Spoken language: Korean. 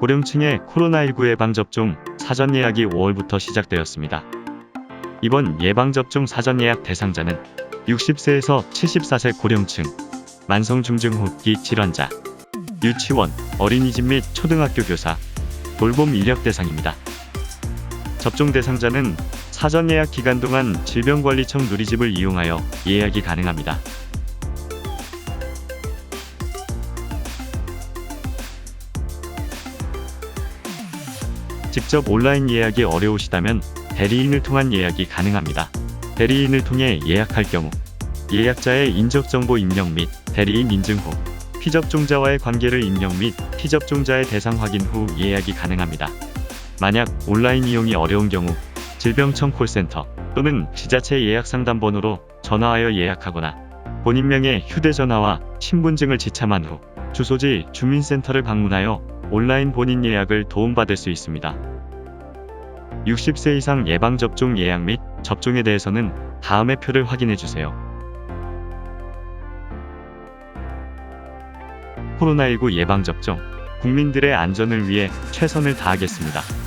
고령층의 코로나19 예방접종 사전 예약이 5월부터 시작되었습니다. 이번 예방접종 사전 예약 대상자는 60세에서 74세 고령층, 만성중증호흡기 질환자, 유치원, 어린이집 및 초등학교 교사, 돌봄 인력 대상입니다. 접종 대상자는 사전 예약 기간 동안 질병관리청 누리집을 이용하여 예약이 가능합니다. 직접 온라인 예약이 어려우시다면 대리인을 통한 예약이 가능합니다. 대리인을 통해 예약할 경우 예약자의 인적정보 입력 및 대리인 인증 후 피접종자와의 관계를 입력 및 피접종자의 대상 확인 후 예약이 가능합니다. 만약 온라인 이용이 어려운 경우 질병청 콜센터 또는 지자체 예약 상담번호로 전화하여 예약하거나 본인명의 휴대전화와 신분증을 지참한 후 주소지 주민센터를 방문하여 온라인 본인 예약을 도움받을 수 있습니다. 60세 이상 예방접종 예약 및 접종에 대해서는 다음의 표를 확인해 주세요. 코로나19 예방접종, 국민들의 안전을 위해 최선을 다하겠습니다.